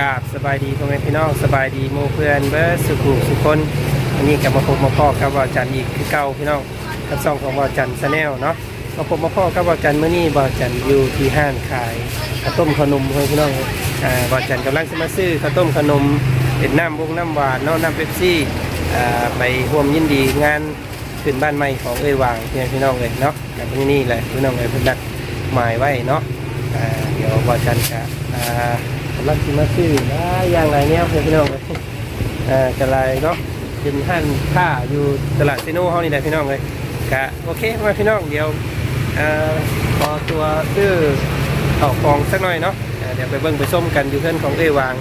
กาบสบายดีพ่อแม่พี่น้องสบายดีหมู่เพื่อนเบิร์สุขุสุคนวันนี้กับมาพบมาพ่อกับบ่าวจันอีกคือเก่าพี่น้องกับซองของบ่าวจันชาแนลเนาะมาพบมาพ่อกับบ่าวจันเมื่อนี้บ่าวจันอยู่ที่ห้างขายข้าวต้มขนมเพื่อนพี่น้องอ่าบ่าวจันกำลังจะมาซื้อข้าวต้มขนมเป็นน้ำวงน้ำหวานเนาะน้ำเป๊ปซี่อ่าไปร่วมยินดีงานขึ้นบ้านใหม่ของเอ้ยวางเพื่อนพี่น้องเลยเนาะกับที่นี่แหละพี่น้องเลยเพิ่อนนัดหมายไว้เนาะอ่าเดี๋ยวบ่าวจันจะอ่า ลังกินมาซื้อนะอย่างไรเนี้ยเพื่อนพี่น้องเลยอ่ากระไรเนาะเป็นห้างค่าอยู่ตลาดซีโน่เฮานี่แหละพี่น้องเลยกะโอเคมาพี่น้องเดี๋ยวอ่าพอตัวซื้อเข้าของสักหน่อยเนาะอ่าเดี๋ยวไปเบิ่งไปส้มกันอยู่เพื่อนของเอ้ยวาง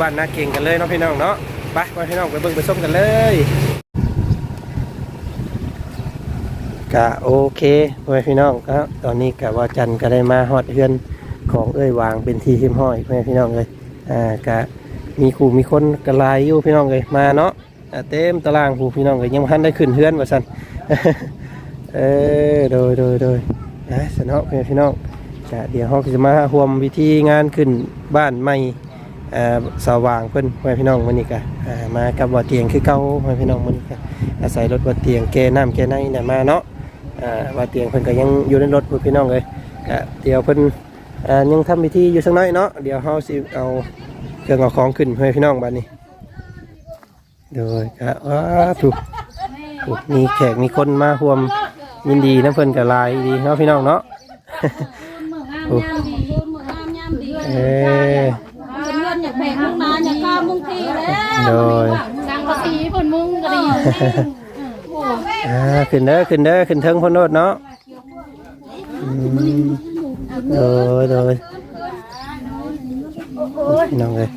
บ้านนาเก่งกันเลยเนาะพี่น้องเนาะไปมาพี่น้องไปเบิ่งไปส้มกันเลยกะโอเคพ่อแม่พี่น้องครับตอนนี้กะว่าจันก็ได้มาฮอดเฮือน ของเอ้ยวางเป็นทีทิมห้อยเพื่อนพี่น้องเลยอ่ากะมีขู่มีคนกระลายอยู่พี่น้องเลยมาเนาะเต็มตารางผู้พี่น้องเลยยังบ่ทันได้ขึ้นเฮือนว่าซั่นเออโดยโดยโดยนะสนอเพื่อนพี่น้องกะเดี๋ยวเราจะมาร่วมวิธีงานขึ้นบ้านใหม่อ่าสว่างเพิ่นเพื่อนพี่น้องวันนี้กะอ่ามากับบ่อเตียงคือเก่าเพื่อนพี่น้องมันกะอาศัยรถบ่อเตียงแกน้ำแกในเนี่ยมาเนาะอ่าบ่อเตียงเพิ่อนก็ยังอยู่ในรถเพื่อนพี่น้องเลยกะเดี๋ยวเพิ่อ่า ยังทำพิธีอยู่สักหน้อยเนาะเดี๋ยวเฮาสิเอาเครื่องเอาของขึ้นให้พี่น้องบ้านนี้โดยก็ว้าถูกถูกมีแขกมีคนมาร่วมยินดีน้ำเพิ่นกับลายดีเนาะพี่น้องเนาะมืองามยามดีมืองามยามดีเออเป็นเงินอยากแบ่งมุงนาอยากข้าวมุงทีแล้วโดยสังกะสีเพิ่นมุงก็ดีอ่าขึ้นเด้อขึ้นเด้อขึ้นเทิงพ่นโนดเนาะ โดยโดยพี่น้องเลย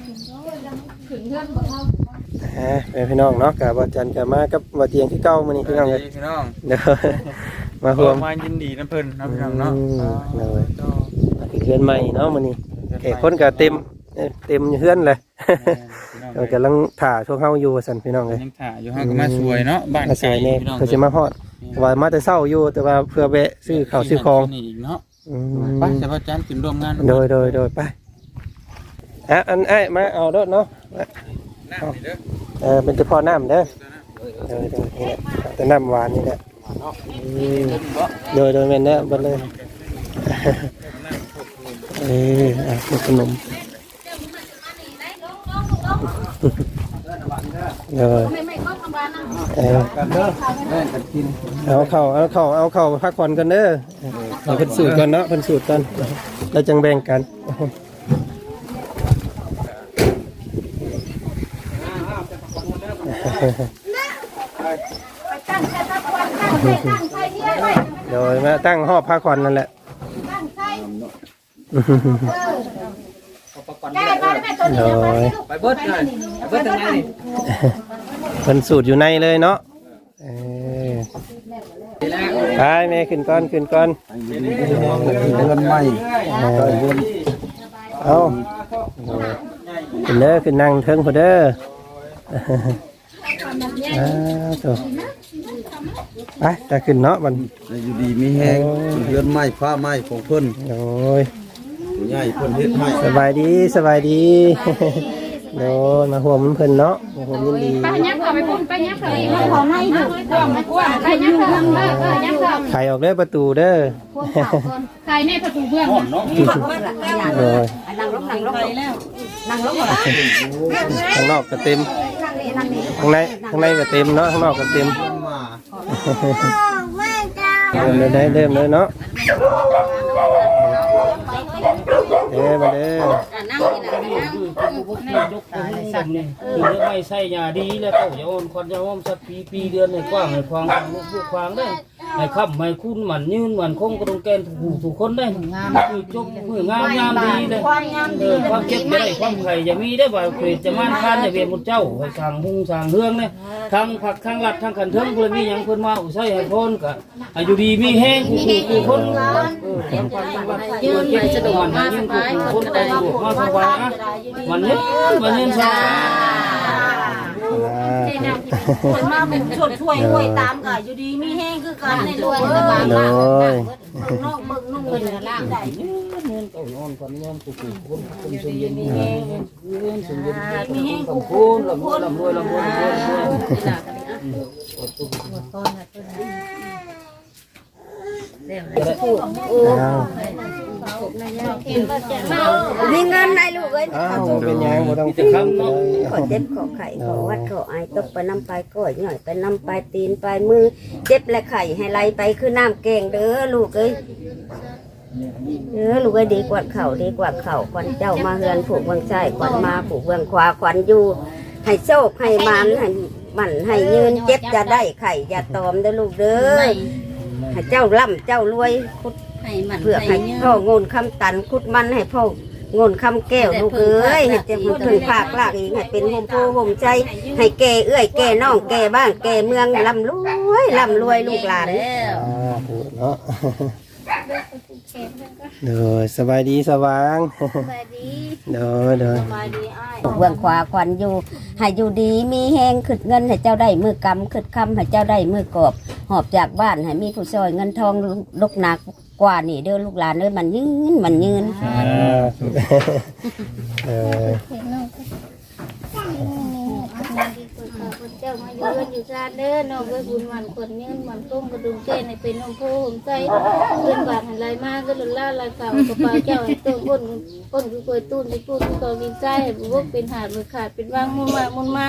อ่าเป็นพี่น้องเนาะกับว่าจันกับมากับว่าเตียงที่เก้ามื้อนี้พี่น้องเลยพี่น้องเดี๋ยวมาร่วมมายินดีนะเพิ่นนะพี่น้องเนาะอืมอ่าเลยเฮือนใหม่เนาะมื้อนี้แขกคนก็เต็มเอ้ยเต็มเฮือนเลยเรากำลังถ่าช่วงเฮาอยู่ว่าซั่นพี่น้องเลยยังถ่ายอยู่ห้างก็มาสวยเนาะบ้านอาศัไก่ยเนี่ยพี่น้องเขาจะมาฮอดว่ามาแต่เช้าอยู่แต่ว่าเพื่อแวะซื้อข้าวซื้อของนี่ อีกเนาะอืไปมแต่ว่าจานกินร่วมงานโดยโดยโดยไปอะอันไอ้ายมาเอาเด้อเนาะน้ำนี่เด้อเออเป็นเฉพาะน้ำเด้อโดยโดยนี่แหละแต่น้ำหวานนี่แหละอืมโดยโดยแม่นเด้อเบัดเลยเอออะเป็นขนมเออไม่ไม่ก็ทำบ้านนะเออกันเด้อแม่กันกินเอาเข่าเอาเข่าเอาเข่าพักผ่อนกันเด้อ เอาเพิ่นสูตรกันเนาะเพิ่นสูตรกันแล้วจังแบ่งกันตั้งใจตั้งวันตั้งใจตั้งใจเที่ยวไว้โดยมาตั้งหอบพักผ่อนนั่นแหละตั้งใจแก้ไปได้ไหมตัวนี้โดยไปเบิดเลยไปเบิดทางไหนนี่เพิ่นสูตรอยู่ในเลยเนาะเออทีแรก ไปแม่ขึ้นก่อนขึ้นก่อนเดือนใหม่เออเอาโดยขึ้นเด้อขึ้นนั่งเทิงพอเด้ออ้าวโตไปจะขึ้นเนาะมันอยู่ดีมีแห้งเดือนใหม่ฟ้าใหม่ของเพิ่นโอ้ยผู้ใหญ่เพิ่นเฮ็ดให้สบายดีสบายดี โดนมาห่วงมันเพิ่นเนาะมาห่วงยินดีไปยักษ์เข้าไปพุ่นไปยักษ์เข้าไปของในดูกว้างกว้างไปยักษ์เข้าเออเออยักษ์เข้าไขออกเด้อประตูเด้อใครในประตูเบื้องโดยนั่งลงนั่งลงแล้วนั่งลงข้างนอกก็เต็มข้างในข้างในก็เต็มเนาะข้างนอกก็เต็มมาเริ่มเลยได้เริ่มเลยเนาะเด้อมาเด้อนั่งนี่นะ ยกตัวนี้สั่นนี่คือไม่ใส่ยาดีแล้วก็อย่าอ้อมควันอย่าอ้อมสักปีปีเดือนให้กว้างให้ควางลูกลูกควางได้ให้ค้ำให้คุณหมันยืนหมันคงกระดงแกนถูกหูถูกคนได้คือจบมืองามงามดีเลยความเจ็บจะได้ความไข่จะมีได้บ่เกิดจะมั่นคานจะเวียนมุเจ้าให้ทางหุงทางเฮืองเนี่ยทางผักทางหลัดทางขันเทิงเพื่อมีอย่างเพื่อนมาอุใส่ให้พ้นก็อายุดีมีแห้งคู่คู่คนเออทางผักทางหลัดยืนไปสะดวกมาสบายคนไปสะดวมาสบายอะวันนี้วันนี้สาอ่าคนมาบุญชดช่วยห้วยตามก็อยู่ดีมีแห้งคือกันในลูกเอ้ยโดยน้องเบิ่งนุ่งเพิ่นล่างได้เงินเก่ายอนคนยอนผู้ผู้คนคนเชียงเย็นมีแห้งเงินเชียงเย็นมีแห้งคำพูนลำพูนลำพูนลำพูนลำพูนลำพูน อ้าวมีเงินได้ลูกเอ้ยอ้าวเป็นยังบ่ต้องจะคำเนาะขอเจ็บขอไข่ขอวัดขอไอตกไปน้ำปลายก้อยหน่อยไปน้ำปลายตีนปลายมือ เจ็บและไข่ให้ไหลไปคือน้ำแกงเด้อลูกเอ้ยเด้อลูกเอ้ยดีกว่าเข่าดีกว่าเข่าควันเจ้ามาเฮือนผูกเบืองซ้ายควันมาผูกเบืองขวาควันอยู่ ให้โชคให้มันให้มันให้ยืนเจ็บจะได้ไข่อย่าตอมเด้อลูกเด้อ ให้เจ้าร่ำเจ้ารวยคุดให้มันเพื่อให้พ่อโงนคำตันคุดมันให้พ่อโงนคำแก้วลูกเอ้ยให้เจ็บถึงภาคลากอีกให้เป็นโฮมโพโฮมใจ ให้แก่เอื้อยแก่น้องแก่บ้านแก่เมืองร่ำรวยร่ำรวยลูกหลาน อ่าถูกเนาะ โดยสบายดีสว่างโดยโดยมาดีอ้ายเบื้องขวาควันอยู่ให้อยู่ดีมีแหงขึ้นเงินให้เจ้าได้มือกำขึ้นคำให้เจ้าได้มือกอบ หอบจากบ้านให้มีผู้ซอยเงินทองลุกหนักกว่านี่เด้อลูกหลานเด้อมันยืนมันยืน อ่าถูกเออเจ้า มาอยู่กันอยู่ซาเด้อน้องก็บุญหวันคนยืนหวันต้มกระดุมเต้นในเป็นนมโพผมใจเพื่อนบาดหันไรมากก็ลุล่าลายเก่ากระเป๋าเจ้าให้ต้นก้นก้นคือกล้วยตุ้นไปพูดกองกินใจให้บุกเป็นหาดมือขาดเป็นว่างมุนมามุนมา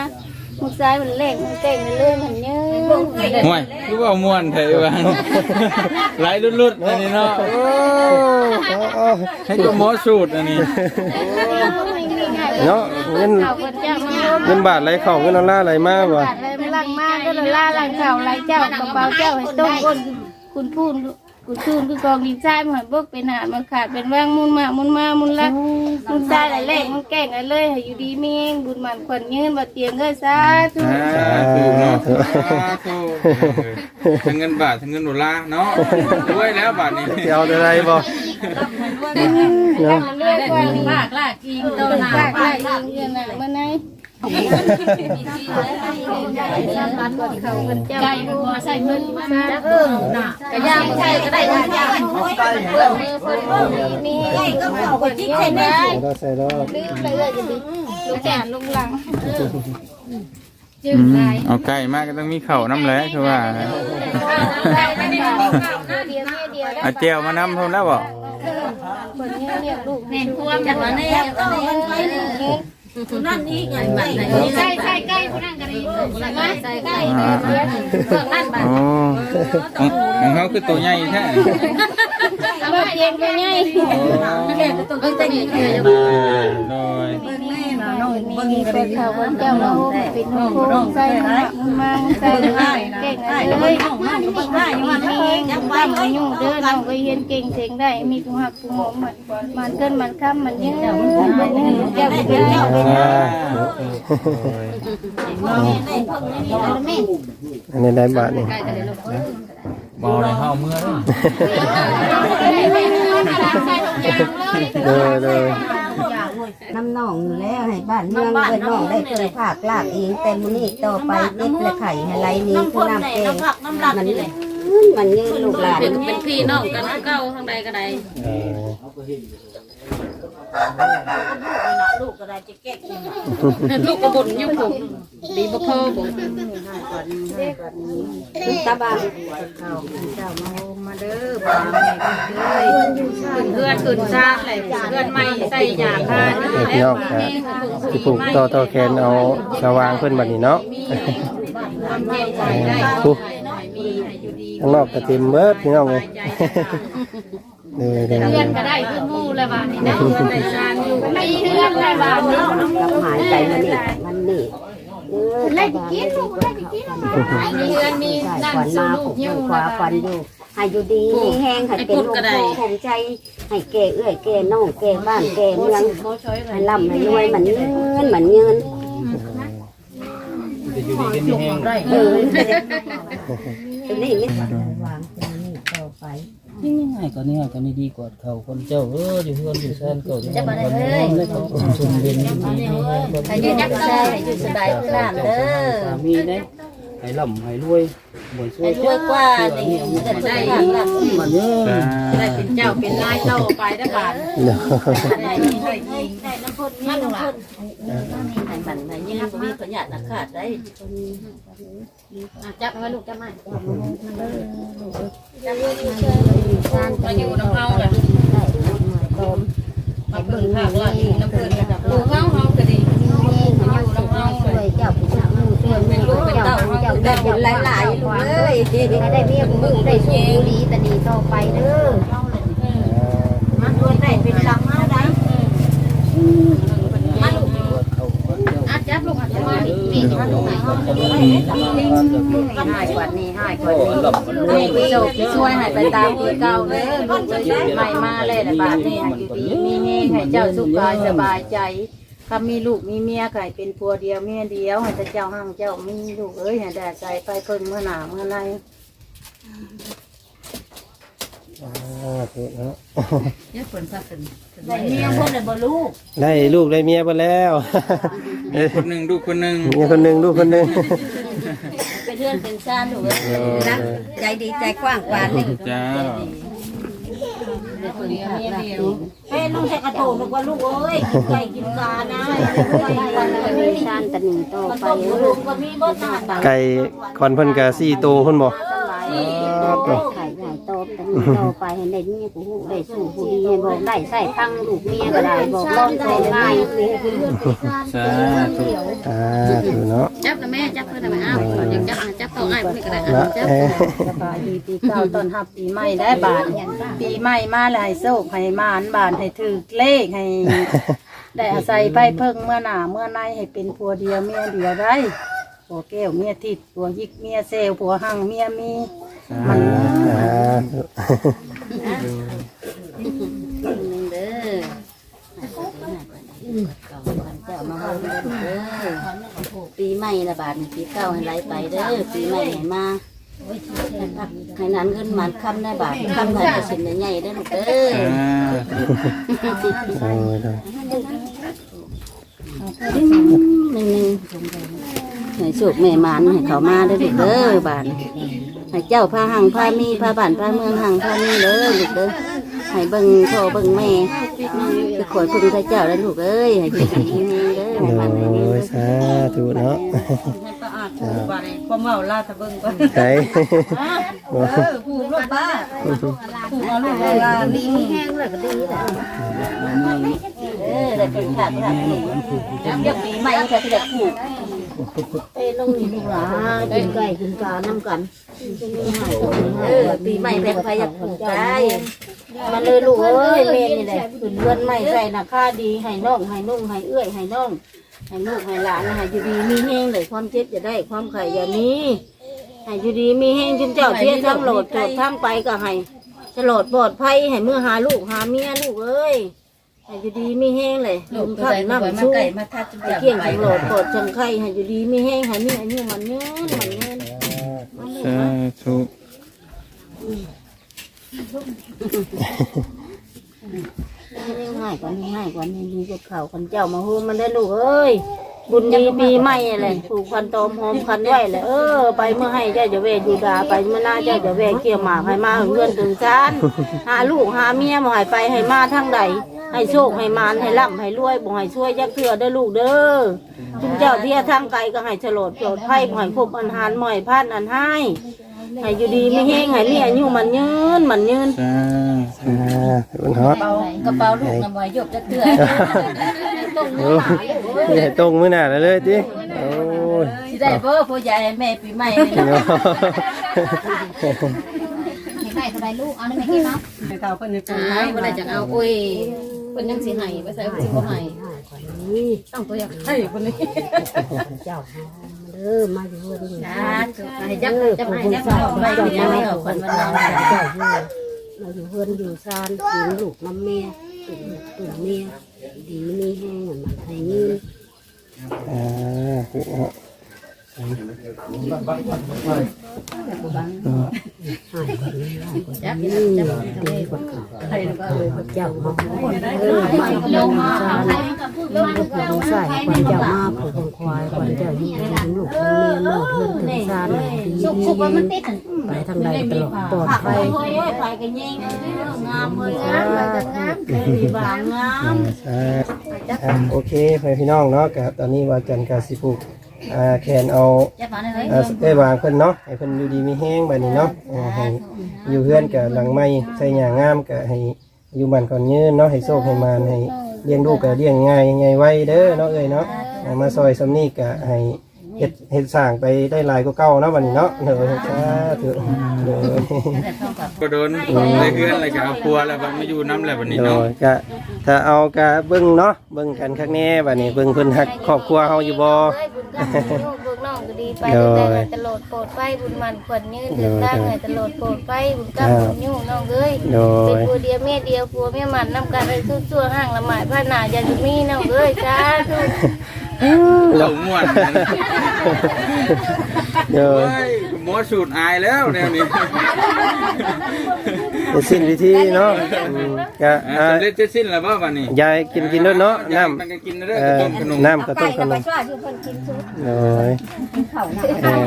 มุนซ้ายมันแหลกมันเก่งมันเลื่อนมันเนื้อห่วยรู้ว่าม่วนเถอะว่าไหลลุดๆอันนี้เนาะโอ้โอ้ให้ตัวหมอสูตรอันนี้เนาะเงิน เงินบาทไหลเข้าเงินดอลลาร์ไหลมาบ่บาดอะไรมันลังมากก็ลุล่าลายเก่าลายเจ้ากระเป๋าเจ้าให้ต้มก้นคุณพูนคุณพูนคือกองกินใจมันหันบกเป็นหาดมันขาดเป็นว่างมุนมามุนมามุนละมึงใจหลายแรกมึงแกล้งอะไรเลยให้อยู่ดีมีเองบุญมันขวัญยืนบ่เตียงเอ้ยสาธุอ่าถูกเนาะอ่าถูกเออทั้งเงินบาททั้งเงินดอลลาร์เนาะด้วยแล้วบาทนี้จะเอาอะไรบ่เนาะเรื่อยกว่านี้มากลากอิงโตหนาลากอิงเงินน่ะมื้อไหน เขาเพิ่มาใส่มือมาเออน่ะกะย่างใส่ก็ได้ทุกอย่างเพื่อนมือเพิ่นบ่มีมีให้ก็เอาไปที่ไหนเราใส่ดอกลืมเลยเอ้ยจะดิลูกแก่ลุงหลังอืมเอาไก่มากก็ต้องมีเข่าน้ำแหล้วคือว่าเดียวเดียวเดียวเอาเจลมานำเท่านั้นบ่คนนี้เรียลูกแม่นควมอย่างนั้นเนี่ยเอาเงินไป นี่นั่นนี่ไงไปไหนใส่ใส่ใกล้ผู้นั่งกันดีใส่ใส่ใกล้อ่าเบื้องนั่นบัดโอ้ของของเขาคือตัวใหญ่แท้ เอามาเตียงไปไงต้องไปแต่งงานโดยมีเปิดข่าววันเจ้าเราเป็นโคงใส่มาใส่เก่งเลยยังว่ามันยุ่งเด้อเราไปเรียนเก่งเสียงได้มีผู้หักผู้หอมมันมันเกินมันค้ำมันยืดมันยืดเจ้าเป็นเจ้าอ่าอันนี้ได้บาทนี่ บอเลยเข้าเมื่อเลยเลยเลยน้ำหนองอยู่แล้วให้บ้านเมืองเอ้ยน้องได้เกิดภาคลากเองแต่มื้อนี้ต่อไปเจ็บและไข่ให้ไหลนี้คือน้ำแกงน้ำหลักมันนี่ยืแหนละมันยืนลูกหลานเป็นพี่น้องกันเก่าทางใดก็ได้เออ ลูกก็ได้จะแก้กินลูกก็บ่นอยู่ผมดีบ่พอผมตาบางเพื่อนขึ้นซาอะไรเพื่อนใหม่ใส่ยาพานี่เดี๋ยวพี่น้องครับที่ผูกต่อต่อแขนเอาสว่างเพิ่นบัดนี้เนาะความเย็นใจได้ปุ๊หน่อยมีให้อยู่ดีข้างนอกก็เต็มเบิดพี่น้องเลยเลยเลยเพื่อนก็ได้ขึ้นมู่ แล้วบ้านนี้นะใส่ซานอยู่ไม่เพื่อนได้บ้านนี้กับหายใจมันนี่มันนี่เออตาบางลูกได้กินมีเพื่อนมีใช่นั่นควนสู้มาลูกกอยู่ขวาควันอยู่ให้อยู่ดีมีแห้งให้เป็นลูกโตผมใจ ให้แก่เอื้อยแก่น้องแก่บ้านแก่เมืองให้ร่ำให้รวยมันยืนมันยืนอยู่ดีกันมีแห้งเออนี้ไม่วางตัวนี้ต่อไป ยิ่งง่ายกว่านี้ง่ายกว่านี้ดีกว่าเขาคนเจ้าเอออยู่เพื่อนอยู่แซนเก่าจะมาได้เลยเขาชมเรียนดีให้อยู่ยักษ์ได้ให้อยู่สบายคือน้ำเด้อสามีเนี่ยให้ร่ำให้รวยบ่ช่วให้ยรวยกว่านี่เกิดได้ทางนั้นมันเยอะได้เป็นเจ้าเป็นนายเจ้าไปได้บาทเนาะได้ได้ได้น้ำพ่นนี่น้ำพ่น ให้มันให้ยืนบ่มีปัญญาตะขาดได้จับไว้ลูกจับไม้มาอยู่น้ำเฮาแหละมาเบิ่งภาพว่าน้ำเพิ่นอยู่เฮาเฮาก็ดีอยู่น้ำเฮาช่วยเจ้าผู้ชายช่วยแม่ลูกเจ้าเจ้าได้บุญหลายๆลูกเอ้ยได้เมียมึงได้สู้ดีตะดีต่อไปเด้อมันรวยได้เป็นคำเฮาได้มาลูกอะ จับลูกอะจับไม้นี่มาลูกไหนให้กว่านี้ให้กว่านี้ให้โชคช่วยให้ไปตามที่เก่าเลูกเอ้ยใหม่มาเลยละบาทนี้ให้อยู่ดีมีเฮงให้เจ้าสุขกายสบายใจถ้ามีลูกมีเมียไก่เป็นผัวเดียวเมียเดียวให้แต่เจ้าห้างเจ้ามีลูกเอ้ยให้ได้ใจไปเพิ่งเมื่อหนาเมื่อใน อ่าถูกเนาะ เนี่ยฝนซักฝนได้เมียคนเลยบ่ลูกได้ลูกได้เมียไปแล้ว คนหนึ่งดูคนหนึ่งเมียคนหนึ่งลูกคนหนึ่งเป็นเพื่อนเป็นชาติลูกเอ้ยรักใจดีใจกว้างกว่านี่เจ้าเฮ้ยลูกใส่กระโถนลูกว่าลูกเอ้ยกินไก่กินกานะวันละมีชาติตะหนึ่งโตไปลูกก็มีบ่นานไก่ก่อนเพิ่นก็สี่ตัวเพิ่นบอกไข่ใหญ่โตตะหนึ่งโตไปให้ได้เมียผู้ได้สู้ผู้ดีให้บอกได้ใส่ตั้งลูกเมียก็ได้บอกร้องใจง่ายสาธุอ่าถูกเนาะจับนะแม่จับเพิ่นน่ะแม่อ้าวอยากจับอะจับเขาอ้ายเพิ่นก็ได้ละอะจับเอ้ยสบายดีปีเก่าต้อนรับปีใหม่ได้บาทปีใหม่มาแล้วให้โชคให้มานบานให้ถือเลขให้ได้อาศัยไปเพิ่งเมื่อหน้าเมื่อในให้เป็นผัวเดียวเมียเดียวได้ผัวแก้วเมียทิดผัวยิกเมียเซลผัวหังเมียมี อ่าถูหนึ่งเด้อปีใหม่ละบาทปีเก่าให้ไหลไปเด้อปีใหม่ให้มาให้นั้นเงินมันคำได้บาทคำได้กระสินใหญ่ได้อลูกเด้อสาธุโอ้ยหนึ่งหนึ่งให้สุกแม่มันให้เขามาเด้อลูกเด้อบาท ให้เจ้าพาหังพามีพาบ้านพาเมืองหังพามีเด้อลูกเด้อให้เบิ่งพ่อเบิ่งแม่คือขอยพึ่งพระเจ้าแล้วลูกเอ้ยให้อยู่ดีมีเด้อให้มันให้ดีโอ้ยสาธุเนาะให้ป้าอาถูกบาทความเมาลาตะเบิ่งก่อนไก่เออผูกลูกบ้าผูกเอาลูกลาดีมีแห้งเลยก็ดีแหละเออได้เป็นขาดขาดนี่เดี๋ยวปีใหม่จะได้ผูก ลงนี่ลูกหลานกินไก่กินกาน้ำกันเออปีใหม่แบ่งไปอยากผูกไก่มาเลยลูกเอ้ยเมนนี่แหละขึ้นเรือนใหม่ใส่นาค่าดีให้น้องให้นุ่งให้เอื้อยให้น้องให้ลูกให้หลานให้อยู่ดีมีแห้งเลยความเจ็บจะได้ความไข่อย่ามีให้อยู่ดีมีแห้งจุนเจ้าเที่ยทั้งโหลดจดทั้งไปก็ให้ฉลอดปลอดภัยให้เมื่อหาลูกหาเมียลูกเอ้ย ให้อยู่ดีไม่แห้งเลยลมขับน้ำสู้ให้เกี่ยงฉลอดปลอดจังไข่ให้อยู่ดีไม่แห้งให้มีอายุมันเงินมันเงินสาธุให้ง่ายกว่านี้ง่ายกว่านี้ดีกว่าเขาคนเจ้ามาโฮมมันได้ลูกเอ้ย บุญดีปีใหม่เลยผูกพันตอมหอมพันไว้เลยเออ ไปเมื่อให้เจ้าจะเวอยู่ดาไปเมื่อหน้าเจ้าจะเวเกี่ยวหมากให้มาเงินถึงชานหาลูกหาเมียมาให้ไปให้มาทั้งใดให้โชคให้มานให้ร่ำให้รวยบ่ให้ช่วยยักเถื่อได้อลูกเด้อจุมเจ้าเที่ยทางไกลก็ให้ฉลดโจดไพ่บ่ให้พบอันหารหม่อยพานอันให้ให้อยู่ดีไม่แห้งให้มีอายุมันยืนมันยืนสาอ่าถูกเนาะกระเป๋าลูกนำไว้ยกจะเตือ โอ้ยใหญ่ตรงมื้อหน้าแล้วเลยติโอ้ยสิได้เบ่พ่อใหญ่ให้แม่ปีใหม่นี่ล่ะเนาะให้ใครก็ได้ลูก เอาได้ไหมกินเนาะให้เขาเพิ่นให้อ่าบ่ได้จังเอาโอ้ยเพิ่นยังสิให้ไปใส่เพิ่นสิบ่ให้ต้องตัวอยากให้เพิ่นนี่เด้อมาอยู่เฮือนอยู่จ้าให้จับจับให้จับเอาไปกินยังไม่เอาคนมันเอาเจ้าอยู่มาอยู่เฮือนอยู่ซานกินลูกน้ำแม่ตุ่มตุ่มเมีย ดีมีแห้งมันให้ยืนอ่าถูกเนาะสเจ้ามาเออมาลงมาลูกผู้ชายคนเจ้ามาผู้ของควายคนเจ้าอยู่ทั้งลูกทั้งเมียน้องเพื่อนถึงซานสุกสุกว่ามันติด ไปทางใดตลอดปลอดไปภัยเฮ้ยไปกันยิงงามเลยงามไปกันงามเลยบางงามอ่าอ่าโอเคเพื่อนพี่น้องเนาะก็ตอนนี้ว่าจันกาสิปลูกอ่าแคนเอาจะมาได้อ่าได้วางเพิ่นเนาะให้เพิ่นอยู่ดีมีแห้งแบบนี้เนาะอ่าให้อยู่เฮือนกับหลังไม้ใส่หญ้างามก็ให้อยู่บ้านก่อนยืนเนาะให้โชคให้มานให้เลี้ยงลูกก็เลี้ยงง่ายง่ายไว้เด้อเนาะเอ้ยเนาะอ่ามาซอยซำนี้ก็ให้ เฮ็ดเฮ็ดสร้างไปได้หลายกว่าเก่าเนาะบัดนี้เนาะเด้อสาธุเด้อ ก็โดนในเฮือนอะไรก็เอาปัวแล้วบัดมาอยู่น้ำแล้วบัดนี้โดเนาะ ยก็ถ้าเอากะเบิ่งเนาะเบิ่งกันข้างแน่บัดนี้เบิ่งเพิ่นฮักครอบครัวเฮาอยู่บ่เอ้ยบุญกันลูกบุญน้องก็ดีไปแต่ให้ตลอดโปรดไปบุญมันขวัญยืนเดินทางให้ตลอดโปรดไปบุญกับบุญยุ่งน้องเอ้ยโดเป็นยผัวเดียวแม่เดียวผัวแม่มันนำกันเลยชั่วๆห่างละหมายพระนาอย่าจะมีน้องเอ้ยจ้าทุ กเราม่วนนะโดยเฮ้ยหมอสูตรอายแล้วแนวนี้จะสิ้นพิธีเนาะอืมก็อ่าอ่าสำเร็จจะสิ้นแล้วบ่บัดนี้ยายกินกินด้วยเนาะน้ำมันก็กินเด้อเอก็อต้มขนมน้ำก็ต้มขนมช่วยทุกคนกินซุปโดยเออ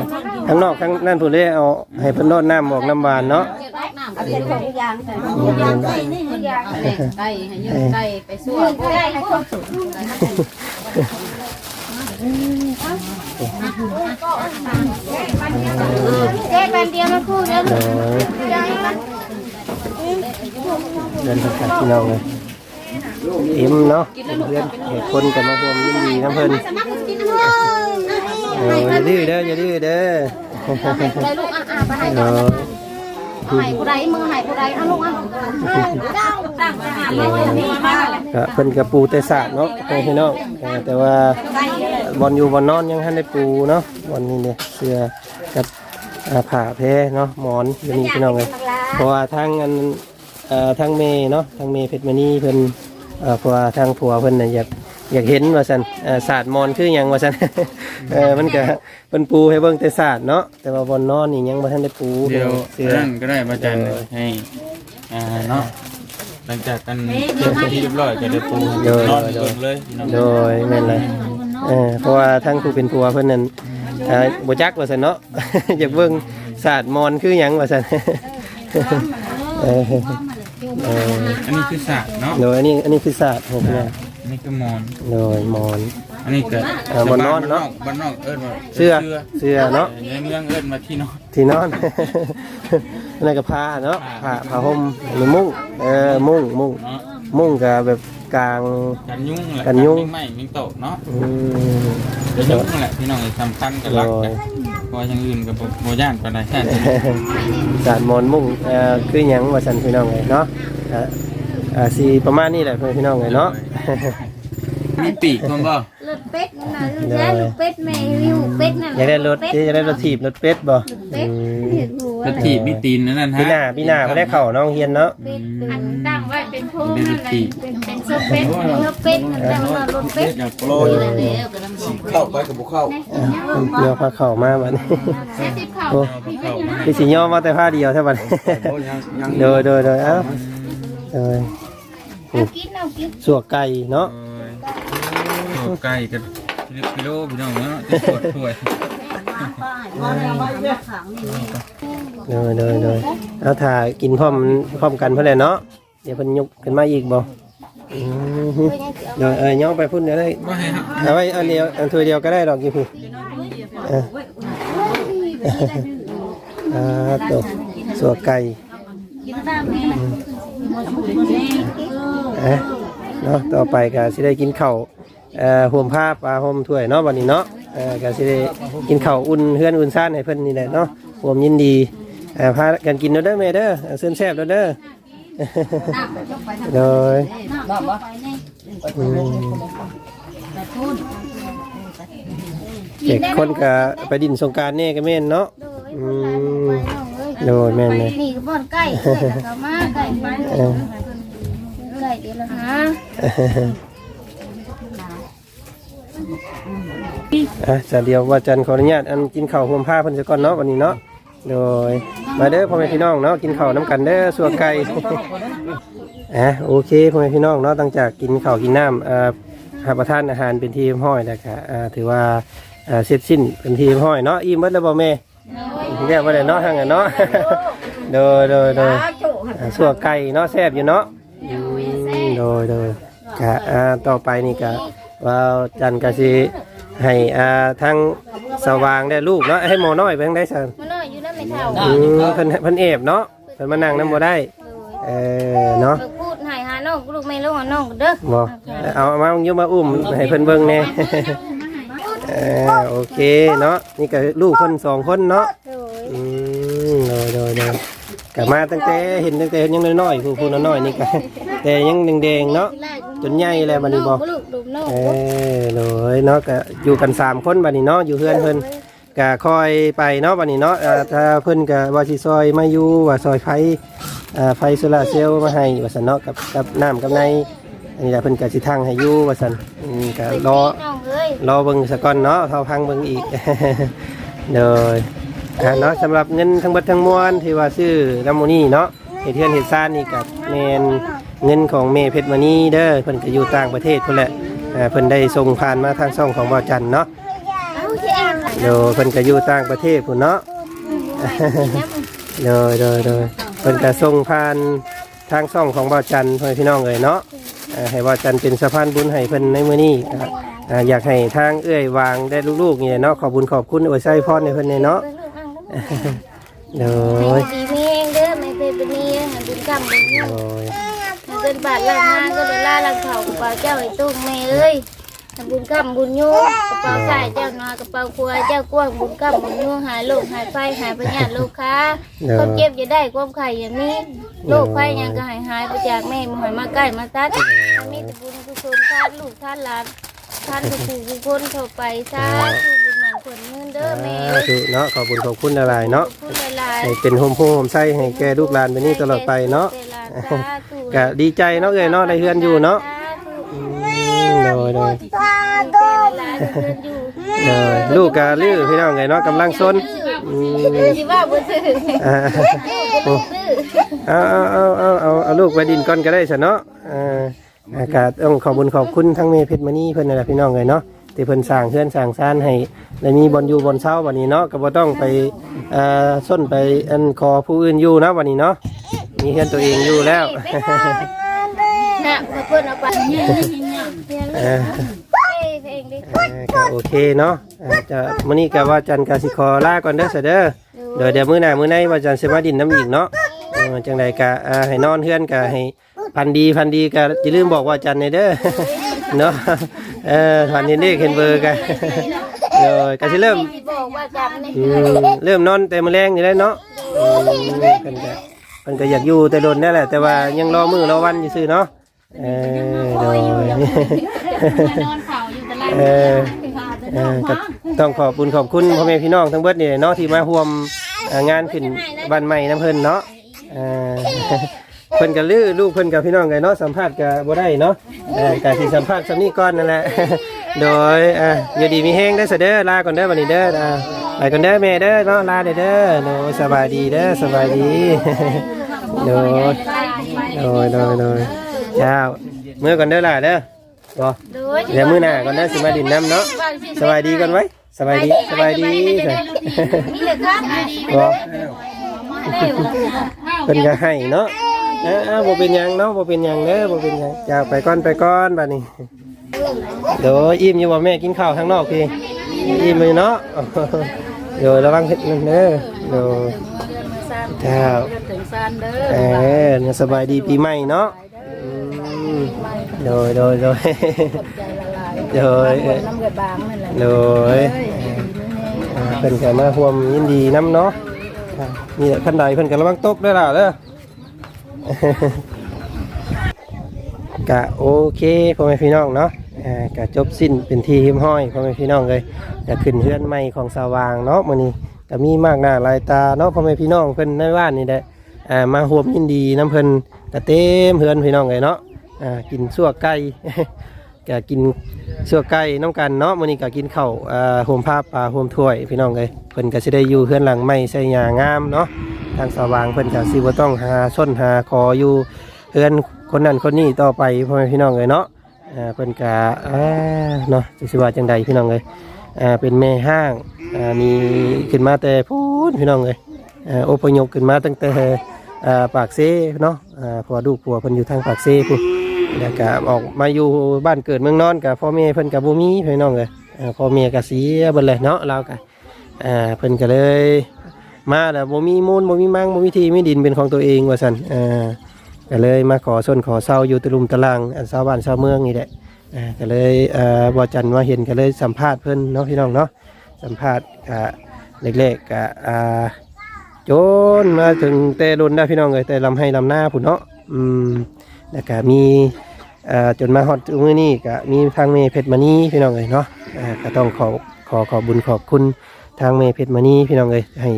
ข้างนอกข้างนั่นผู้เลยเอาให้เพิ่นโนดน้ำบอกน้ำหวานเนาะเอาเป็นของยางไก่ให้ยืมไก่ไปสู้ได้ให้ครบสุด เจ๊แฟนเดียวมาคู่เด้อโดยเดินทางพี่น้องเลยอิ่มเนาะเพื่อนเหตุคนกันมาร่วมยินดีน้ำเพลินโอ้ยอย่าดื้อเด้ออย่าดื้อเด้อได้ลูกอะอะไปให้โดยเอาให้ผู้ใดมือให้ผู้ใดเอาลูกอะเพิ่นกระปูแต่สาดเนาะพี่น้องแต่ว่า บอลอยู่บอลนอนยังทันได้ปูเนาะบอลนี้เนี่ยเสื้อกับอ่าผ้าแพรเนาะหมอนอยู่นี่พี่น้องเลยเพราะว่าทางอันเอ่อทางเมย์เนาะทางเมย์เพชรมณีเพิ่นเอ่อเพราะว่าทางผัวเพิ่นน่ะอยากอยากเห็นว่าซั่นเอ่อศาสตร์มอนคือหยังว่าซั่นเออมันก็เพิ่นปูให้เบิ่งแต่ศาสตร์เนาะแต่ว่าบอลนอนนี่ยังบ่ทันได้ปูเดี๋ยวเสื้อนั่นก็ได้มาจันให้อ่าเนาะหลังจากกันเสร็จพิธีเรียบร้อยก็ได้ปูนอนเบิ่งเลยพี่น้องโดยแม่นเลย เออเพราะว่าทั้งผู้เป็นผัวเพิ่นนั่นเอ่อบ่จักว่าซั่นเนาะ อยากเบิ่งศาสตร์มอนคือหยังว่าซั่น เออ เอออันนี้คือสระเนาะโดยอันนี้อันนี้คือศาสตร์ของเพิ่นอันนี้คือมอน โดยมอน อันนี้ก็เออบนนอนเนาะบ้านนอกเอิ้นว่าเสื้อเสื้อเนาะในเมืองเอิ้นมาที่นอน ที่นอน อันนั้นก็ผ้าเนาะผ้าผ้าห่มอันนี้มุ้งเออมุ้งมุ้งเนาะ มุ้งก็แบบ กลาง กันยุ่งแหละกันยุ่ง ไม่มิงโตะเนาะอืมเดี๋ยวยุ่งแหละพี่น้องสำคัญกับรักกันเพราะอย่างอื่นกับโมย่านปานใดแค่นี้สารมอนมุ่งเอ่อคือหยังว่าสันพี่น้องไงเนาะอ่าอ่าสีประมาณนี้แหละพี่น้องไงเนาะ มีปีกมันบ่รถเป็ดน่ะลูกแล้ลูกเป็ดแม่ลูกเป็ดน่ะอยากได้รถอยากได้รถถีบรถเป็ดบ่อืมเห็นหัวกระถีบมีตีนนั่นฮะพี่หน้าพี่หน้าไม่ได้เข่าน้องเฮียนเนาะ เป็ดอันตั้งไว้เป็นโพนั่นแหละเป็นเป็น เสื้อเป็ดเสื้อเป็ดนั่นแต่ว่ารถเป็ดอยากโปรยเข้าไปกับบุเข้าเดี๋ยวพาเข่ามาบัดนี้โอ้พี่สิย่อมาแต่ผ้าเดียวใช่บัดนี้โดยโดยโดยเอ้าโดยสวกไก่เนาะโอ้ยใกล้กันกิโลพี่น้องเนาะจะปวดถ้วยโดยโดยโดยเอาถ่ากินพร้อมพร้อมกันเพื่อนเนาะเดี๋ยวเพิ่นยกขึ้นมาอีกบ่ เดี๋ยวเออย่อไปพุ่นเดี๋ยวได้ว่าให้ครับเอาไว้อันเดียวอันถ้วยเดียวก็ได้ดอกกี่พี่เอออ่าตัวสัวไก่เอ๊ะเนาะต่อไปก็สิได้กินข้าวเอ่อห่มผ้าปลาห่มถ้วยเนาะวันนี้เนาะเอ่อก็สิได้กินข้าวอุ่นเฮือนอุ่นซ่านให้เพิ่นนี่แหละเนาะผมยินดีเอ่อพากันกินเด้อเด้อแม่เด้อเอาเส้นแซ่บเด้อ เด้อโดยอืมเด็กคนก็ไปดินสงกรารเนี่ยก็แม่นเนาะอืมโดยแม่นไปเลยนี่ก็บ่อนใกล้ใกล้กับมาใกล้ไปเออใกล้เดี๋ยวละฮะอะจะเดียวว่าจันขออนุญาตอันกินข้าวห่มผ้าเพิ่นซะก่อนเนาะวันนี้เนาะ โดยมาเด้อพ่อแม่พี่น้องเนาะกินข้าวน้ำกันเด้อสัวไก่ อะโอเคพ่อแม่พี่น้องเนาะตั้งจากกินข้าวกินน้ำอ่ารประทานอาหารเป็นที่เรียบร้อยแล้วก็อ่าถือว่าอ่าเสร็จสิ้นเป็นที่เรียบร้อยเนาะอิ่มเบิดแล้วบ่แม่แย่บ่ได้เนาะทางนั้นเนาะ โดยโดยโดยอ่าสัวไก่เนาะแซ่บอยู่เนาะอืมโดยโดยกะอ่าต่อไปนี่กะว่าจันกะสิให้อ่าทางสว่างได้ลูกเนาะให้หมอน้อยไปทางได้สั่น ม เท่าอืมเพิ่นเพิ่นเอบเนาะเพิ่นมานั่งนำบ่ได้เออเนาะเออพูดให้หาน้องลูกไม่ลงหาน้องเด้อบ่เอามาอยู่มาอุ้มให้เพิ่นเบิ่งแน่ เออโอเคเนาะนี่ก็ลูกเพิ่นสองคนเนาะโดยอืมโดยโดยโดยกลับมาตั้งแต่เห็นตั้งแต่เห็นยังน้อยๆผู้ผู้น้อยๆนี่ก็แต่ยังแดงๆเนาะ จนใหญ่แล้วบัดนี้บ่ ลูกดูน้องเออเลยเนาะก็อยู่กันสามคนบัดนี้เนาะอยู่เพื่อนเพิ่น ก็คอยไปเนาะบัดนี้เนาะอ่าถ้าเพิ่นก็ว่าสิซอยมาอยู่ว่าซอยไฟอ่าไฟโซลาร์เซลล์มาให้ว่าซั่นเนาะกับกับน้ำกับในอันนี้แหละเพิ่นก็สิทางให้อยู่ว่าซั่นอืมก็รอ น้องเอ้ยรอเบิ่งสะก่อนเนาะเท่าพังเบิ่งอีกเด้ออ่าเนาะสำหรับเงินทั้งเบิดทั้งมวลที่ว่าซื้อน้ำมูนี่เนาะเฮ็ดเทือนเฮ็ดซ่านนี่กับแม่นเงินของแม่เพชรมณีเด้อเพิ่นก็อยู่ต่างประเทศพุ่นแหละอ่าเพิ่นได้ส่งผ่านมาทางช่องของบ่าวจันเนาะเอาที่ อ่านเดี๋ยวเพิ่นก็อยู่ต่างประเทศพุ่นเนาะเด้อเด้อเด้อเพิ่นก็ส่งผ่านทางช่องของบ่าวจันพ่อแม่พี่น้องเอ้ยเนาะอ่าให้บ่าวจันเป็นสะพานบุญให้เพิ่นในมื้อนี้อ่าอ่าอยากให้ทางเอื้อยวางได้ลูกๆนี่เนาะขอบคุญขอบคุณอวยไส้พรในเพิ่นเนี่ยเนาะเบิ่งลูกอ่างเด้อโดยดีมีเองเด้อไม่เคยเป็นนี่หันบุญกรรมบุญโดยุ่งยหันเป็นบาทล่างมาก็เลยล่าลังเข่ากระเป๋าเจ้าไอ้ตุ้มแม่เอ้ย หันบุญกรรมบุญยุ่งกระเป๋าใส่เจ้านากระเป๋าครัวเจ้ากว้างบุญกรรมบุญยุ่งหายโรคหายไฟหายพยาธิโรคค้าโดความยเจ็บจะได้ความไข่อย่างนี้โรคไฟยังก็หายหายไปจากแม่มาหอยมาใกล้มาตัดมีแต่บุญกุศลท่านลูกท่านหลานท่านทุกผู้ทุกคนเข้าไปซาธุบุญหมันผลเงินเด้อแม่สาธุเนาะขอบคุญขอบคุณอะไรเนาะพูดหลายให้เป็นโฮมโฮมไส้ให้แกลูกหลานไปนี่ตลอดไปเนาะก็ดีใจเนาะเอ้ยเนาะได้เฮือนอยู่เนาะ อืม โดยโดยโดยลูกกะลือพี่น้องไงเนาะกำลังซนอืมสิว่าบ่ซื้ออ่าโอ้เอาเอาเอาเอาเอาเอาลูกไปดินก่อนก็ได้ซะเนาะอ่าอากาศต้องขอบุญขอบคุณทั้งเมเพชรมณีเพิ่นนั่นแหละพี่น้องเลยเนาะที่เพิ่นสร้างเฮือนสร้างซ่านให้ได้มีบอนอยู่บอนเช้าวันนี้เนาะก็บ่ต้องไปเอ่อส้นไปอันขอผู้อื่นอยู่นะวันนี้เนาะมีเฮือนตัวเองอยู่แล้ว น่ะเพิ่นเอาไปเออเพลงดิเออก็โอเคเนาะอ่าจะมื้อนี้ก็ว่าจันทร์กสิขอลาก่อนเด้อเสยเด้อเดี๋ยวเดี๋ยวมื้อหน้ามื้อในว่าจันทร์สิมาดินน้ำอีกเนาะเออจังใดก็อ่าให้นอนเฮือนก็ให้พันดีพันดีก็อย่าลืมบอกว่าจันทร์ในเด้อเนาะเออพันนี้เขเห็นเบอร์กันเดี๋ยวก็สิเริ่ม บอกว่ากันนี่อืมเริ่มนอนแต่มื้อแรงนี่ได้เนาะอืมเพิ่นก็เพิ่นก็อยากอยู่แต่โดนนั่นแหละแต่ว่ายังรอมือรอวันอยู่ซื่อเนาะ เออโดยนอนเฝ้าอยู่ตลาดเออเออก็ต้องขอบคุณขอบคุณพ่อแม่พี่น้องทั้งเบิดนี่เนาะที่มาร่วมอ่องานขึ้นบ้านใหม่น้ำเพิ่นเนาะเออเพิ่นก็ลือลูกเพิ่นกับพี่น้องไงเนาะสัมภาษณ์ก็บ่ได้เนาะเออแต่ที่สัมภาษณ์สำนี้ก่อนนั่นแหละ โดยอะอยู่ดีมีแห้งได้อเสยเด้อลาก่อนเด้อบัดนี้เด้ออ่าไปก่อนเด้อแม่เด้อเนาะลาเด้อเด้อโดยสบายดีเด้อสบายดี โดยโดยโดยโดย เจ้าเมื่อก่อนเด้อล่ะเด้อบ่โดยเดี๋ยวมื้อหน้าก่อนนะสิมาดินน้ำเนาะสบายดีกันไว้สบายดีสบายดีมีแต่ครับบ่เพิ่นก็ให้เนาะเอ้าบ่เป็นหยังเนาะบ่เป็นหยังเด้อบ่เป็นหยังจากไปก่อนไปก่อนบัดนี้เดี๋ยวอิ่มอยู่บ่แม่กินข้าวข้างนอกพี่อิ่มอยู่เนาะเดี๋ยวระวังเฮ็ดนั่นเด้อเดี๋ยวเจ้าถึงซานเด้เอออเนี่ยสบายดีปีใหม่เนาะอืม โดยโดยโดยโดยน้ำเกลือบางนั่นแหละโดยเพิ่นก็มาร่วมยินดีน้ำเนาะนี่แหละขั้นใดเพิ่นก็ระวังตกด้ล่ะเด้อกะโอเคพ่อแม่พี่น้องเนาะกะจบสิ้นเป็นที่หิมห้อยพ่อแม่พี่น้องเลยกะขึ้นเฮือนใหม่ของสว่างเนาะมื้อนี้ก็มีมากหน้าลายตาเนาะพ่อแม่พี่น้องเพิ่นในบ้านนี่แหละอ่ามาร่วมยินดีน้ำเพิ่นกะเต็มเฮือนพี่น้องเลยเนาะ อ่ากินซั่วไก่กกินเสื้อไก่น้ำกันเนาะมื้อนี้ก็กินข้าวอ่าโฮมภาพปลาโฮมถ้วยพี่น้องเอ้ยเพิ่นก็สิได้อยู่เฮือนหลังใหม่ใส่หญ้างามเนาะทางสว่างเพิ่นก็สิบ่ต้องหาส้นหาคออยู่เฮือนคนนั้นคนนี้ต่อไปพ่อแม่พี่น้องเอ้ยเนาะอ่าเพิ่นก็อ่าเนาะสิว่าจังใดพี่น้องเอ้ยอ่าเป็นแม่ห้างอ่ามีขึ้นมาแต่พูนพี่น้องเอ้ยอ่าอพยพขึ้นมาตั้งแต่อ่าปากเซเนาะอ่าพอลูกผัวเพิ่นอยู่ทางปากเซพุ่น แล้วก็ออกมาอยู่บ้านเกิดเมืองนอนกับพ่อแม่เพิ่นกับบ่มีพี่น้องเลยอ่าพ่อแม่ก็เสียเบิดเลยเนาะเราก็อ่าเพิ่นก็เลยมาแล้วบ่มีมูลบ่มีมังบ่มีที่มีดินเป็นของตัวเองว่าซั่นอ่าก็เลยมาขอส้นขอเศร้าอยู่ตะลุมตะลางอันชาวบ้านชาวเมืองนี่แหละอ่าก็เลยอ่อบ่จันว่าเห็นก็เลยสัมภาษณ์เพิ่นเนาะพี่น้องเนาะสัมภาษณ์ก็เล็กๆก็อ่าจนมาถึงแต่รุ่นได้พี่น้องเอ้ยแต่ลำให้ลำหน้าพุ่นเนาะอืม แล้วก็มีจนมาฮอดมือนี้ก็มีทางเมเพชรมณีพี่น้องเอ้ยเนาะก็ต้องขอขอขอบุญขอบคุณทางเมเพชรมณีพี่น้องเอ้ยให้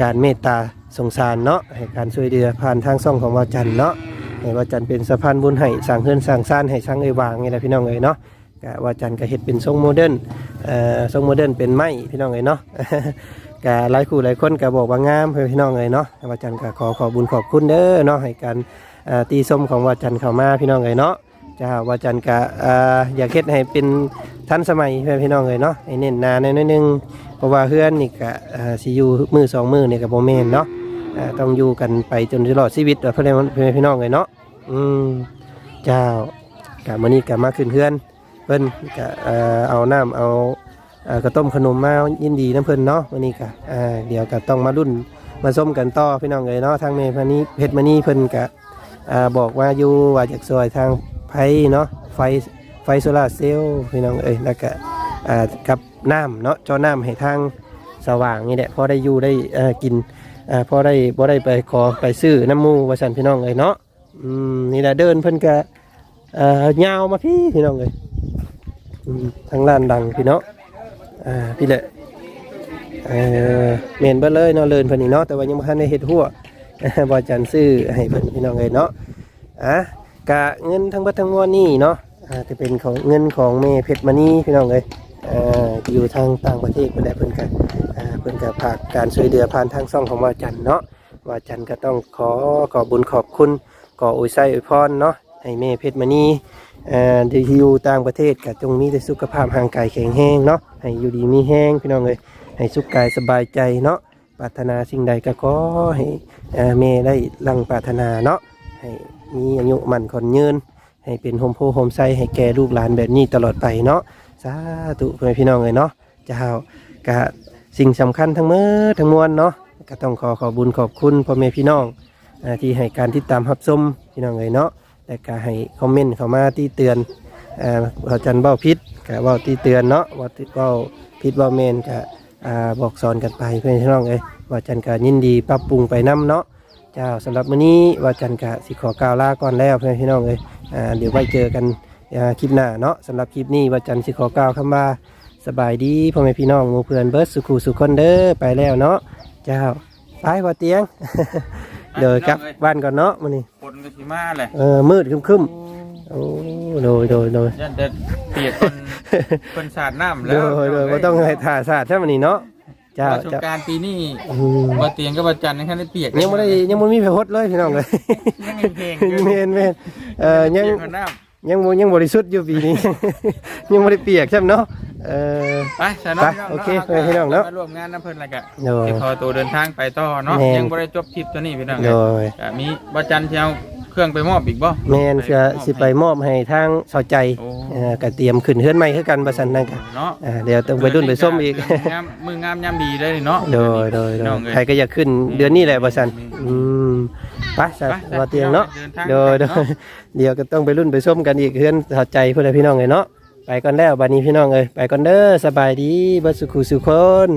การเมตตาสงสารเนาะให้การช่วยเหลือผ่านทางช่องของวาจันเนาะให้วาจันเป็นสะพานบุญให้สร้างเฮือนสร้างซ่านให้สร้างเอยวางนี่แหละพี่น้องเอ้ยเนาะก็วาจันก็เฮ็ดเป็นทรงโมเดิร์นทรงโมเดิร์นเป็นไม้พี่น้องเอ้ยเนาะก็หลายคู่หลายคนก็บอกว่างามพี่น้องเลยเนาะวาจันก็ขอขอบุญขอบคุณเด้อเนาะให้การ ตีส้มของวาจันทร์เข้ามาพี่น้องเลยเนาะจ้าวาจันทร์กะอยากเฮ็ดให้เป็นทันสมัยเพื่อนพี่น้องเลยเนาะให้เน้นนาในนิดนึงเพราะว่าเฮือนนี่กะอ่าสิอยู่มือสองมือนี่กับโมเมนเนาะต้องอยู่กันไปจนตลอดชีวิตเพื่อนเพื่อนพี่น้องเลยเนาะอืมเจ้ากะมื้อนี้กะมาขึ้นเฮือนเพิ่นกะเอาน้ำเอาเอ่อกระต้มขนมมายินดีน้ำเพิ่นเนาะมื้อนี้กะเดี๋ยวกะต้องมารุ่นมาส้มกันต่อพี่น้องเลยเนาะทางเมพานี้เพชรมณีเพิ่นกะ บอกว่าอยู่ว่าจากซอยทางไฟเนาะไฟไฟโซลาเซลล์พี่น้องเอ้ยแล้วก็กับน้ำเนาะจอน้ำให้ทางสว่างนี่แหละพอได้อยู่ได้อ่ากินอ่าพอได้บ่ได้ไปขอไปซื้อน้ำมูว่าสันพี่น้องเอ้ยเนาะอืมนี่แหละเดินเพิ่นก็เอ่อยาวมาพี่พี่น้องเอ้ยอืมทางร้านดังพี่เนาะอ่าพี่แหละเออเมนเบิดเลยเนาะเลินเพิ่นนี่เนาะแต่ว่ายังบ่ทันได้เฮ็ดหัว บอจันซื้อให้เพิ่นพี่น้องเลยเนาะอะกะเงินทั้งบัดทั้งมวลนี่เนาะอ่าจะเป็นของเงินของแม่เพชรมณีพี่น้องเลยอ่าอยู่ทางต่างประเทศเพิ่นแหละเพิ่นก็อ่าเพิ่นก็ฝากการช่วยเหลือผ่านทางช่องของวาจันเนาะวาจันก็ต้องขอขอบุญขอบคุณขออวยไส้อวยพรเนาะให้แม่เพชรมณีอ่าอยู่ต่างประเทศก็จงมีแต่สุขภาพร่างกายแข็งแรงเนาะให้อยู่ดีมีแห้งพี่น้องเลยให้สุขกายสบายใจเนาะ ปรารถนาสิ่งใดก็ขอให้อ่าแม่ได้ลังปรารถนาเนาะให้มีอายุมั่นคนยืน ให้เป็นโฮมโพโฮมไซให้แก่ลูกหลานแบบนี้ตลอดไปเนาะสาธุเพื่อนพี่น้องเลยเนาะเจ้ากะสิ่งสำคัญทั้งเมื่อทั้งมวลเนาะก็ต้องขอขอบุญขอบคุณพ่อแม่พี่น้องอที่ให้การติดตามรับชมพี่น้องเลยเนาะและก็ให้คอมเมนต์เข้ามาที่เตือนอาเราจันเบ้าพิษกะว่าที่เตือนเนาะว่าเบ้าพิษเบ้าเมนกะ อ่าบอกสอนกันไปเพื่อนพี่น้องเลยว่าจันกะยินดีปรับปรุงไปน้ำเนาะเจ้าสำหรับมื้อนี้ว่าจันกะสิขอกล่าวลาก่อนแล้วเพื่อนพี่น้องเลยอ่าเดี๋ยวไว้เจอกันอ่าคลิปหน้าเนาะสำหรับคลิปนี้วัดจันทร์สิขอกล่าวคำว่าสบายดีพ่อแม่พี่น้องหมู่เพื่อนเบิร์ดสุขุสุขคนเด้อไปแล้วเนาะเจ้าไปว่าเตียง เดี๋ยวกลับบ้านก่อนเนาะมื้อนี้คนก็สิมาแหละเออมืดครึมๆโอ้โดยโดยโดย ยันจะเปียกคน คนสาดน้ำโดแล้วยโดยบ่ต้องให้ถ่าสาดใช่มื้อนี้เนาะเจ้าว่าสงเจ้ากรารปีนี้อืมบ่เตียงก็บ่จันทร์ยังได้เปียกยังบ่ได้ยังบ่มีไผฮดเลยพี่น้องเลยยังมีเพลงอยู่แม่นแม่นเอ่อยัง เปีกคนน้ำยังบ่ยังบริสุทธิ์อยู่ปีนี้ ยังบ่ได้เปียกใช่ไหมเนาะเออไปสนองไปโอเคไปพี่น้องเนาะมาร่วมงานน้ำเพิ่นอะไรกะโดยจะขอตัวเดินทางไปต่อเนาะแม่นยังบ่ได้จบคลิปตัวนี้พี่น้องโดย ก็มีบ่จันทร์ที่เอา เครื่องไปมอบอีกบ่แมนจะสิไปมอบให้ทางเสาใจโอ้เอ่อก็เตรียมขึ้นเฮือนใหม่คือกันประสันนั่นก็เนาะอ่าเดี๋ยวต้องไปรุ่นไปส้มอีก งามมืองามยามดีเลยเนาะโดยโดยโดพี่น้อยงเอ้ยใครก็อยากขึ้นเดือนนี้แหละประสันอืมไปสัไปว่าเตียงเนาะดิทางโดยโดยเนาะเดี๋ยวก็ต้องไปรุ่นไปส้มกันอีกเฮือนเสาใจเพื่อนพี่น้องเลยเนาะไปก่อนแล้วบัดนี้พี่น้องเอ้ยไปก่อนเด้อสบายดีเบัดสุขุสุขคน